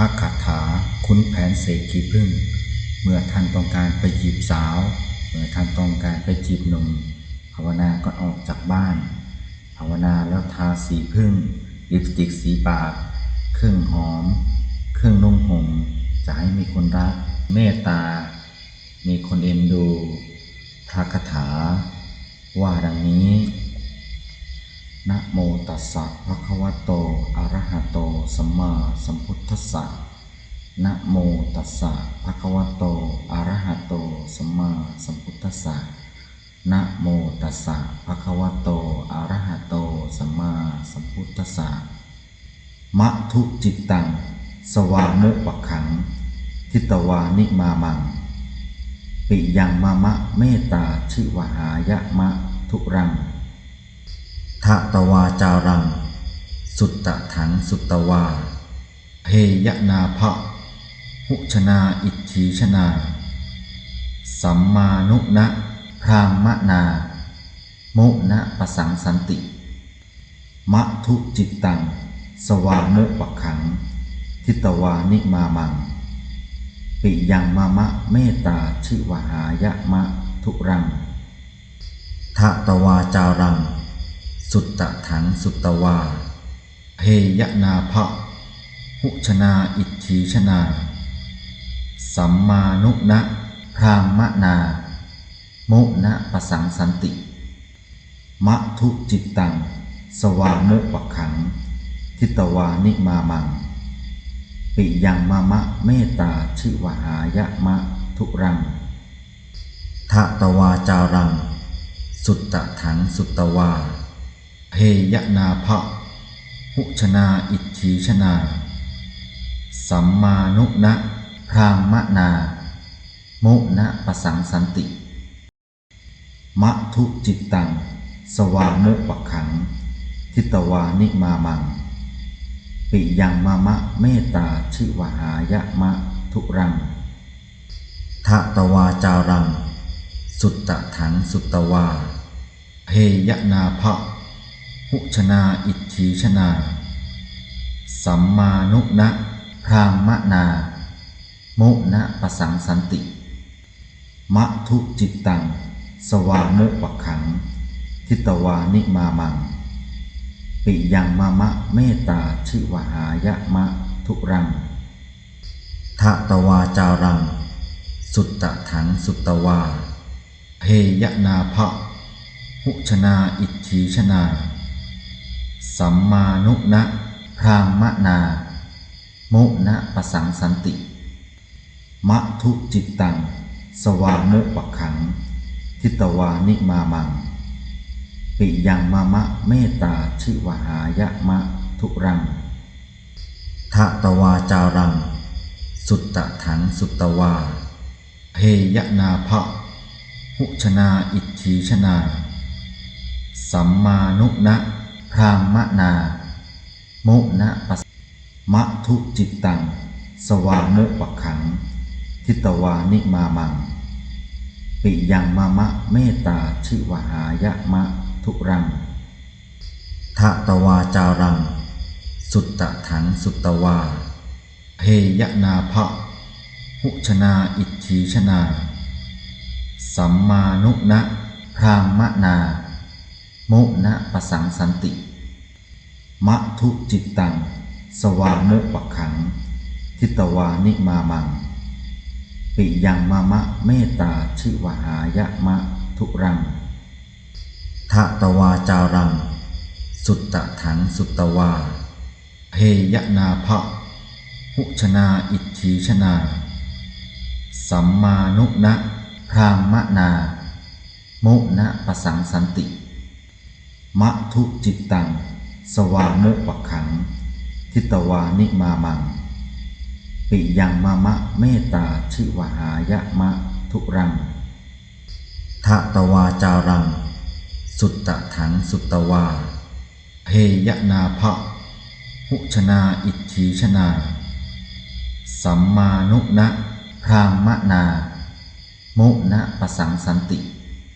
ระคาถาคุ้นแผนเสกขีพึ่ง เมื่อท่านต้องการไปจีบสาว เมื่อท่านต้องการไปจีบหนุ่มภาวนาก็ออกจากบ้าน ภาวนาแล้วทาสีพึ่ง ลิปสติกสีปาก เครื่องหอม เครื่องนุ่งห่มจะให้มีคนรัก เมตตา มีคนเอ็นดู พระคาถา ว่าดังนี้นะโม ตัสสะภะคะวะโต อะระหะโต สัมมาสัมพุทธัสสะ นะโมตัสสะภะคะวะโต อะระหะโต สัมมาสัมพุทธัสสะ นะโมตัสสะภะคะวะโต อะระหะโต สัมมาสัมพุทธัสสะ มะทุจิตตัง สวามุปขัง ทิตวานิมามัง ปิยังมะมะเมตตาชิวหายะมะทุรัง ทะตวาจารัง สุตตะถังสุตตวาเพยนาภะหุชนาอิทธีชนา สัมมานุนะพรามะนา โมนะประสังสันติ มะทุจิตตัง สวามุปขัง ทิตวานิมามัง ปิยังมะมะเมตตาชิวหายะมะทุรังทะตวาจารัง สุตตะถังสุตตวาเพยนาภะหุชนาอิทธีชนา สัมมานุนะพรามะนา มุนะปะสังสันติมะทุจิตตัง สวามุปขัง ทิตวานิมามัง ปิยังมะมะเมตตาชิวหายะมะทุรังทะตวาจารัง สุตตะถังสุตตวา เพยนาภะหุชนาอิทธีชนา สัมมานุนะพรามะนา โมนะปสังสันติ มะทุจิตตัง สวามุปขัง ทิตวานิมามัง ปิยังมะมะเมตตาชิวหายะมะทุรังทะตวาจารัง สุตตะถังสุตตวาเพยนาภะ หุชนาอิทธีชนา สัมมานุนะพรามะนา มุนะปสังสันติ มะทุจิตตัง สวามุปขัง ทิตวานิมามัง ปิยังมะมะเมตตาชิวหายะมะทุรังทะตวาจารัง สุตตะถังสุตตวาเพยนาภะหุชนาอิทธีชนา สัมมานุนะพรามะนามุนะปสังสันติมะทุจิตตัง สวามุปะขัง ทิตวานิมามัง ปิยังมะมะเมตตาชิวหายะมะทุรังทะตวาจารัง สุตตะถังสุตตวาเพยนาภะหุชนาอิทธีชนา สัมมานุนะ พรามะนามุนะปัสมะทุจิตตัง สวามุปขัง ทิตวานิมามัง ปิยังมะมะเมตตาชิวหายะมะทุรังทะตวาจารัง สุตตะถังสุตตวาเพยนาภะหุชนาอิทธีชนา สัมมานุนะพรามะนา มุนะปะสังสันติ มะทุจิตตัง สวามุปะขัง ทิตวานิมามัง ปิยังมะมะเมตตาชิวหายะมะทุรังทะตวาจารัง สุตตะถังสุตตวาเพยนาภะหุชนาอิทธีชนา สัมมานุนะพรามะนามุนะปะสังสันติ มะทุจิตตัง สวามุปขัง ทิตวานิมามัง ปิยังมะมะเมตตาชิวหายะมะทุรังทะตวาจารัง สุตตะถังสุตตวาเพยนาภะหุชนาอิทธีชนา สัมมานุนะพรามะนามุนะปสังสันติ